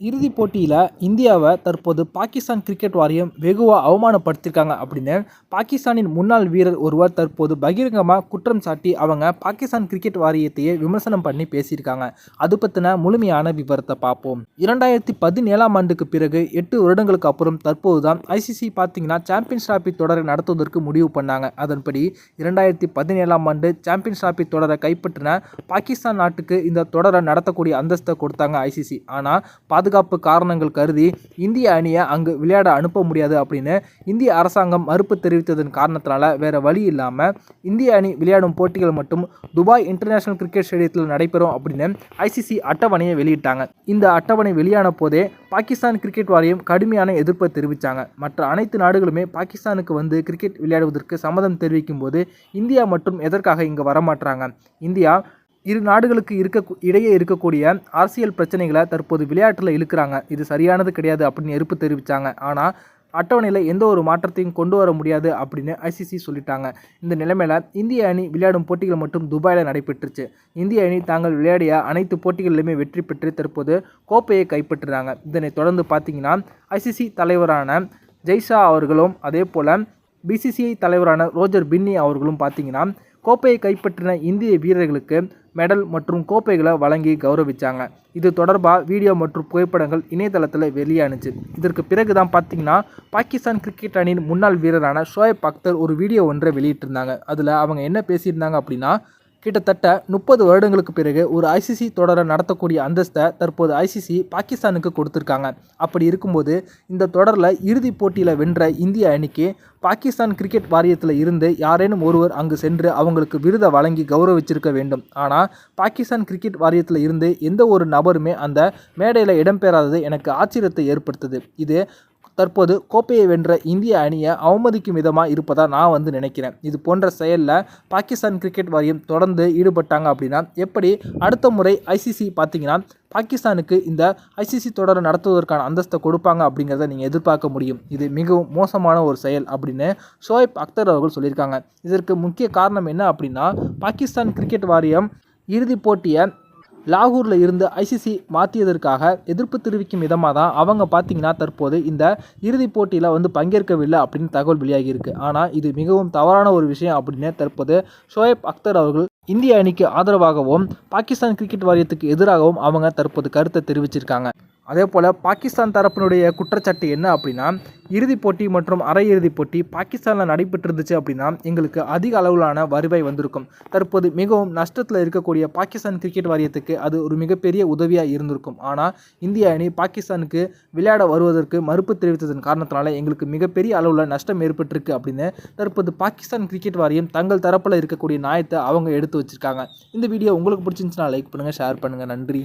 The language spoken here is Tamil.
இறுதிப் போட்டியில் இந்தியாவை தற்போது பாகிஸ்தான் கிரிக்கெட் வாரியம் வெகுவாக அவமானப்படுத்தியிருக்காங்க அப்படின்னு பாகிஸ்தானின் முன்னாள் வீரர் ஒருவர் தற்போது பகிரங்கமாக குற்றம் சாட்டி அவங்க பாகிஸ்தான் கிரிக்கெட் வாரியத்தையே விமர்சனம் பண்ணி பேசியிருக்காங்க. அது பற்றின முழுமையான விவரத்தை பார்ப்போம். இரண்டாயிரத்தி பதினேழாம் ஆண்டுக்கு பிறகு எட்டு வருடங்களுக்கு அப்புறம் தற்போது தான் ஐசிசி பார்த்தீங்கன்னா சாம்பியன்ஸ் டிராபி தொடரை நடத்துவதற்கு முடிவு பண்ணாங்க. அதன்படி இரண்டாயிரத்தி பதினேழாம் ஆண்டு சாம்பியன்ஸ் டிராபி தொடரை கைப்பற்றின பாகிஸ்தான் நாட்டுக்கு இந்த தொடரை நடத்தக்கூடிய அந்தஸ்தை கொடுத்தாங்க ஐசிசி ஆனால் பாதுகாப்பு காரணங்கள் கருதி இந்திய அணியை அங்கு விளையாட அனுப்ப முடியாது அப்படின்னு இந்திய அரசாங்கம் மறுப்பு தெரிவித்ததன் காரணத்தினால வேற வழி இல்லாமல் இந்திய அணி விளையாடும் போட்டிகள் மட்டும் துபாய் இன்டர்நேஷனல் கிரிக்கெட் ஸ்டேடியத்தில் நடைபெறும் அப்படின்னு ஐசிசி அட்டவணையை வெளியிட்டாங்க. இந்த அட்டவணை வெளியான போதே பாகிஸ்தான் கிரிக்கெட் வாரியம் கடுமையான எதிர்ப்பை தெரிவித்தாங்க மற்ற அனைத்து நாடுகளுமே பாகிஸ்தானுக்கு வந்து கிரிக்கெட் விளையாடுவதற்கு சம்மதம் தெரிவிக்கும் போது இந்தியா மட்டும் எதற்காக இங்கே வரமாட்டாங்க இந்தியா இரு நாடுகளுக்கு இருக்க இடையே இருக்கக்கூடிய அரசியல் பிரச்சனைகளை தற்போது விளையாட்டில் இழுக்கிறாங்க. இது சரியானது கிடையாது அப்படின்னு எருப்பு தெரிவித்தாங்க ஆனால் அட்டவணையில் எந்த ஒரு மாற்றத்தையும் கொண்டு வர முடியாது அப்படின்னு ஐசிசி சொல்லிட்டாங்க. இந்த நிலைமையில் இந்திய அணி விளையாடும் போட்டிகள் மட்டும் துபாயில் நடைபெற்றுச்சு. இந்திய அணி தாங்கள் விளையாடிய அனைத்து போட்டிகளிலுமே வெற்றி பெற்று தற்போது கோப்பையை கைப்பற்றுறாங்க. இதனை தொடர்ந்து பார்த்தீங்கன்னா ஐசிசி தலைவரான ஜெய்ஷா அவர்களும் அதே போல் பிசிசிஐ தலைவரான ரோஜர் பின்னி அவர்களும் பார்த்தீங்கன்னா கோப்பையை கைப்பற்றின இந்திய வீரர்களுக்கு மெடல் மற்றும் கோப்பைகளை வழங்கி கௌரவிச்சாங்க. இது தொடர்பாக வீடியோ மற்றும் புகைப்படங்கள் இணையதளத்தில் வெளியானுச்சு. இதற்கு பிறகு தான் பார்த்தீங்கன்னா பாகிஸ்தான் கிரிக்கெட் அணியின் முன்னாள் வீரரான ஷோயப் அக்தர் ஒரு வீடியோ ஒன்றை வெளியிட்டிருந்தாங்க. அதில் அவங்க என்ன பேசியிருந்தாங்க அப்படின்னா கிட்டத்தட்ட முப்பது வருடங்களுக்கு பிறகு ஒரு ஐசிசி தொடரை நடத்தக்கூடிய அந்தஸ்தை தற்போது ஐசிசி பாகிஸ்தானுக்கு கொடுத்துருக்காங்க. அப்படி இருக்கும்போது இந்த தொடரில் இறுதிப் போட்டியில் வென்ற இந்திய அணிக்கு பாகிஸ்தான் கிரிக்கெட் வாரியத்தில் இருந்து யாரேனும் ஒருவர் அங்கு சென்று அவங்களுக்கு விருதை வழங்கி கௌரவிச்சிருக்க வேண்டும். ஆனால் பாகிஸ்தான் கிரிக்கெட் வாரியத்தில் இருந்து எந்த ஒரு நபருமே அந்த மேடையில் இடம்பெறாதது எனக்கு ஆச்சரியத்தை ஏற்படுத்துது. இது தற்போது கோப்பையை வென்ற இந்திய அணியை அவமதிக்கும் விதமாக இருப்பதாக நான் வந்து நினைக்கிறேன். இது போன்ற செயலில் பாகிஸ்தான் கிரிக்கெட் வாரியம் தொடர்ந்து ஈடுபட்டாங்க அப்படின்னா எப்படி அடுத்த முறை ஐசிசி பார்த்தீங்கன்னா பாகிஸ்தானுக்கு இந்த ஐசிசி தொடரை நடத்துவதற்கான அந்தஸ்தை கொடுப்பாங்க அப்படிங்கிறத நீங்கள் எதிர்பார்க்க முடியும். இது மிகவும் மோசமான ஒரு செயல் அப்படின்னு ஷோயப் அக்தர் அவர்கள் சொல்லியிருக்காங்க. இதற்கு முக்கிய காரணம் என்ன அப்படின்னா பாகிஸ்தான் கிரிக்கெட் வாரியம் இறுதிப் போட்டியை லாகூரில் இருந்து ஐசிசி மாற்றியதற்காக எதிர்ப்பு தெரிவிக்கும் விதமாக தான் அவங்க பார்த்தீங்கன்னா தற்போது இந்த இறுதிப் போட்டியில் வந்து பங்கேற்கவில்லை அப்படின்னு தகவல் வெளியாகியிருக்கு. ஆனால் இது மிகவும் தவறான ஒரு விஷயம் அப்படின்னு தற்போது ஷோயப் அக்தர் அவர்கள் இந்திய அணிக்கு ஆதரவாகவும் பாகிஸ்தான் கிரிக்கெட் வாரியத்துக்கு எதிராகவும் அவங்க தற்போது கருத்தை தெரிவிச்சிருக்காங்க. அதே போல் பாகிஸ்தான் தரப்பினுடைய குற்றச்சாட்டு என்ன அப்படின்னா இறுதிப் போட்டி மற்றும் அரையிறுதிப் போட்டி பாகிஸ்தானில் நடைபெற்றிருந்துச்சு அப்படின்னா எங்களுக்கு அதிக அளவிலான வருவாய் வந்திருக்கும். தற்போது மிகவும் நஷ்டத்தில் இருக்கக்கூடிய பாகிஸ்தான் கிரிக்கெட் வாரியத்துக்கு அது ஒரு மிகப்பெரிய உதவியாக இருந்திருக்கும். ஆனால் இந்திய அணி பாகிஸ்தானுக்கு விளையாட வருவதற்கு மறுப்பு தெரிவித்ததன் காரணத்தினால எங்களுக்கு மிகப்பெரிய அளவில் நஷ்டம் ஏற்பட்டிருக்கு அப்படின்னு தற்போது பாகிஸ்தான் கிரிக்கெட் வாரியம் தங்கள் தரப்பில் இருக்கக்கூடிய நியாயத்தை அவங்க எடுத்து வச்சுருக்காங்க. இந்த வீடியோ உங்களுக்கு பிடிச்சிருந்துச்சுன்னா லைக் பண்ணுங்கள் ஷேர் பண்ணுங்கள் நன்றி.